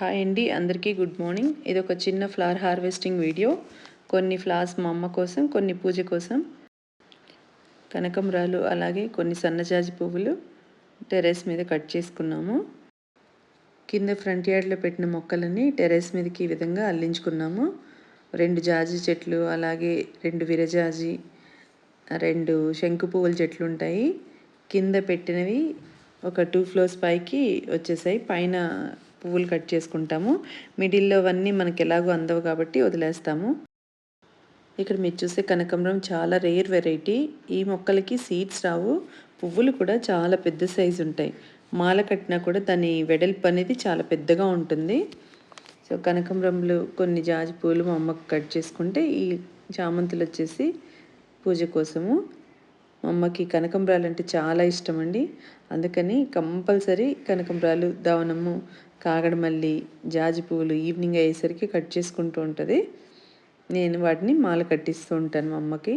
Hi అండి అందరికీ good morning. ఇది ఒక చిన్న ఫ్లవర్ హార్వెస్టింగ్ వీడియో. కొన్ని ఫ్లవర్స్ మా అమ్మ కోసం కొన్ని పూజ కోసం. కనకంబరాలు అలాగే కొన్ని సన్నజాజి పువ్వులు టెర్రస్ మీద కట్ చేసుకున్నాము. కింద ఫ్రంట్ యార్డ్లో పెట్టిన మొక్కలని టెర్రస్ మీదకి ఈ విధంగా అల్లించుకున్నాము. రెండు జాజి చెట్లు అలాగే రెండు విరజాజి రెండు శంకు పువ్వుల చెట్లు ఉంటాయి. కింద పెట్టినవి ఒక టూ ఫ్లోర్స్ పైకి వచ్చేసాయి. పైన పువ్వులు కట్ చేసుకుంటాము. మిడిల్లో అవన్నీ మనకి ఎలాగో అందవు కాబట్టి వదిలేస్తాము. ఇక్కడ మీరు చూసే కనకంబరం చాలా రేర్ వెరైటీ. ఈ మొక్కలకి సీడ్స్ రావు. పువ్వులు కూడా చాలా పెద్ద సైజు ఉంటాయి. మాల కట్టినా కూడా దాని వెడల్పు అనేది చాలా పెద్దగా ఉంటుంది. సో కనకంబరంలో కొన్ని జాజి పూలు మా అమ్మకు కట్ చేసుకుంటే ఈ చామంతులు వచ్చేసి పూజ కోసము మా అమ్మకి కనకంబరాలు అంటే చాలా ఇష్టం అండి అందుకని కంపల్సరీ కనకంబరాలు దావనము కాగడమల్లి జాజి పువ్వులు ఈవినింగ్ అయ్యేసరికి కట్ చేసుకుంటూ ఉంటుంది. నేను వాటిని మాల కట్టిస్తూ ఉంటాను మా అమ్మకి.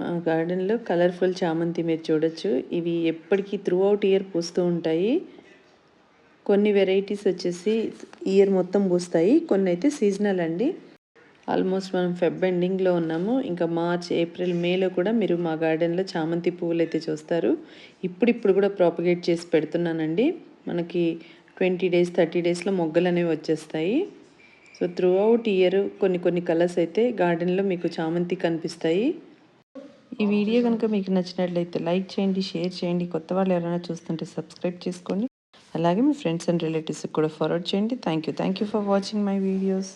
మా గార్డెన్లో కలర్ఫుల్ చామంతి మీరు చూడొచ్చు. ఇవి ఎప్పటికీ త్రూ అవుట్ ఇయర్ పూస్తూ ఉంటాయి. కొన్ని వెరైటీస్ వచ్చేసి ఇయర్ మొత్తం పూస్తాయి. కొన్ని అయితే సీజనల్ అండి. ఆల్మోస్ట్ మనం ఫెబ్ ఎండింగ్లో ఉన్నాము. ఇంకా మార్చ్ ఏప్రిల్ మేలో కూడా మీరు మా గార్డెన్లో చామంతి పువ్వులు అయితే చూస్తారు. ఇప్పుడిప్పుడు కూడా ప్రాపగేట్ చేసి పెడుతున్నానండి. మనకి ట్వంటీ డేస్ థర్టీ డేస్లో మొగ్గలు అనేవి వచ్చేస్తాయి. సో త్రూ అవుట్ ఇయర్ కొన్ని కొన్ని కలర్స్ అయితే గార్డెన్లో మీకు చామంతి కనిపిస్తాయి. ఈ వీడియో కనుక మీకు నచ్చినట్లయితే లైక్ చేయండి షేర్ చేయండి. కొత్త వాళ్ళు ఎవరైనా చూస్తుంటే సబ్స్క్రైబ్ చేసుకోండి. అలాగే మీ ఫ్రెండ్స్ అండ్ రిలేటివ్స్కి కూడా ఫార్వర్డ్ చేయండి. Thank you thank you for watching my videos.